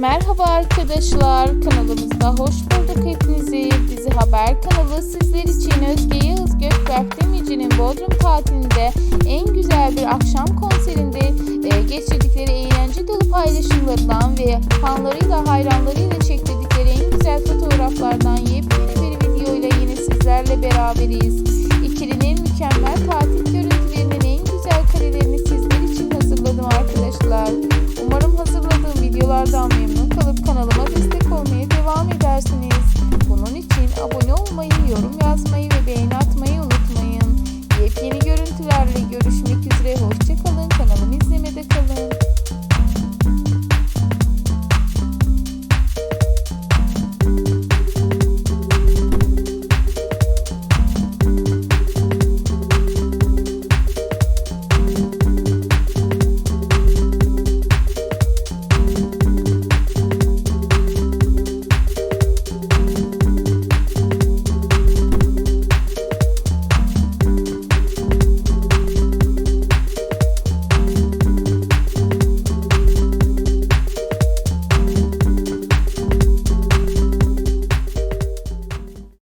Merhaba arkadaşlar, kanalımıza hoş bulduk hepinizi. Dizi Haber kanalı sizler için Özge Yağız Gökberk Demirci'nin Bodrum tatilinde en güzel bir akşam konserinde e, geçirdikleri eğlence dolu paylaşımlarından ve fanlarıyla hayranlarıyla çektirdikleri en güzel fotoğraflardan yepyeni bir videoyla yine sizlerle beraberiz. İkilinin mükemmel tatil görüntülerinin en güzel karelerini sizler için hazırladım arkadaşlar videolardan memnun kalıp kanalıma destek olmayı